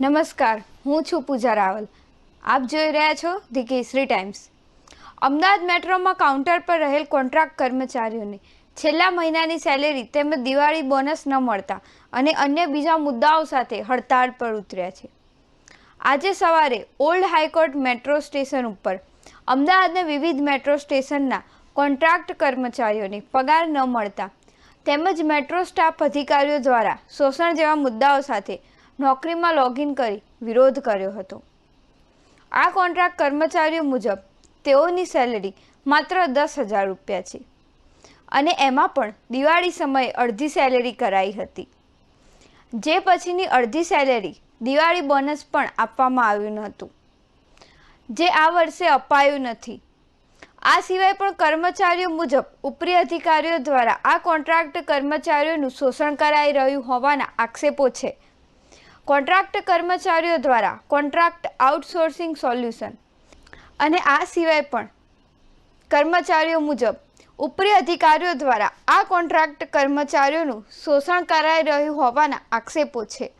નમસ્કાર, હું છું પૂજા રાવલ. આપ જોઈ રહ્યા છો ધી કેસરી ટાઈમ્સ. અમદાવાદ મેટ્રોમાં કાઉન્ટર પર રહેલ કોન્ટ્રાક્ટ કર્મચારીઓને છેલ્લા મહિનાની સેલેરી તેમજ દિવાળી બોનસ ન મળતા અને અન્ય બીજા મુદ્દાઓ સાથે હડતાળ પર ઉતર્યા છે. આજે સવારે ઓલ્ડ હાઈકોર્ટ મેટ્રો સ્ટેશન ઉપર અમદાવાદના વિવિધ મેટ્રો સ્ટેશનના કોન્ટ્રાક્ટ કર્મચારીઓને પગાર ન મળતા તેમજ મેટ્રો સ્ટાફ અધિકારીઓ દ્વારા શોષણ જેવા મુદ્દાઓ સાથે નોકરીમાં લોગિન કરી વિરોધ કર્યો હતો. આ કોન્ટ્રાક્ટ કર્મચારીઓ મુજબ તેઓની સેલેરી માત્ર દસ હજાર રૂપિયા છે. અને એમાં પણ દિવાળી સમયે અડધી સેલેરી કરાઈ હતી. જે પછીની અડધી સેલેરી દિવાળી બોનસ પણ આપવામાં આવ્યું નહોતું. જે આ વર્ષે અપાયું નથી. આ સિવાય પણ કર્મચારીઓ મુજબ ઉપરી અધિકારીઓ દ્વારા આ કોન્ટ્રાક્ટ કર્મચારીઓનું શોષણ કરાઈ રહ્યું હોવાના આક્ષેપો છે. કોન્ટ્રાક્ટ કર્મચારીઓ દ્વારા કોન્ટ્રાક્ટ આઉટસોર્સિંગ સોલ્યુશન. અને આ સિવાય પણ કર્મચારીઓ મુજબ ઉપરી અધિકારીઓ દ્વારા આ કોન્ટ્રાક્ટ કર્મચારીઓનું શોષણ કરાઈ રહ્યું હોવાના આક્ષેપો છે.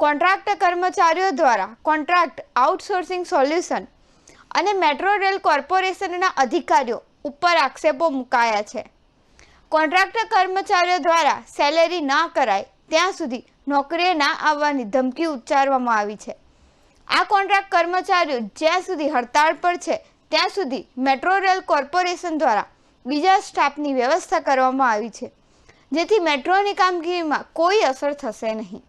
કોન્ટ્રાક્ટ કર્મચારીઓ દ્વારા કોન્ટ્રાક્ટ આઉટસોર્સિંગ સોલ્યુશન અને મેટ્રો રેલ કોર્પોરેશનના અધિકારીઓ ઉપર આક્ષેપો મુકાયા છે. કોન્ટ્રાક્ટ કર્મચારીઓ દ્વારા સેલેરી ના કરાય ત્યાં સુધી નોકરીએ ના આવવાની ધમકી ઉચ્ચારવામાં આવી છે. આ કોન્ટ્રાક્ટ કર્મચારીઓ જ્યાં સુધી હડતાળ પર છે, ત્યાં સુધી મેટ્રો રેલ કોર્પોરેશન દ્વારા બીજા સ્ટાફની વ્યવસ્થા કરવામાં આવી છે, જેથી મેટ્રોની કામગીરીમાં કોઈ અસર થશે નહીં.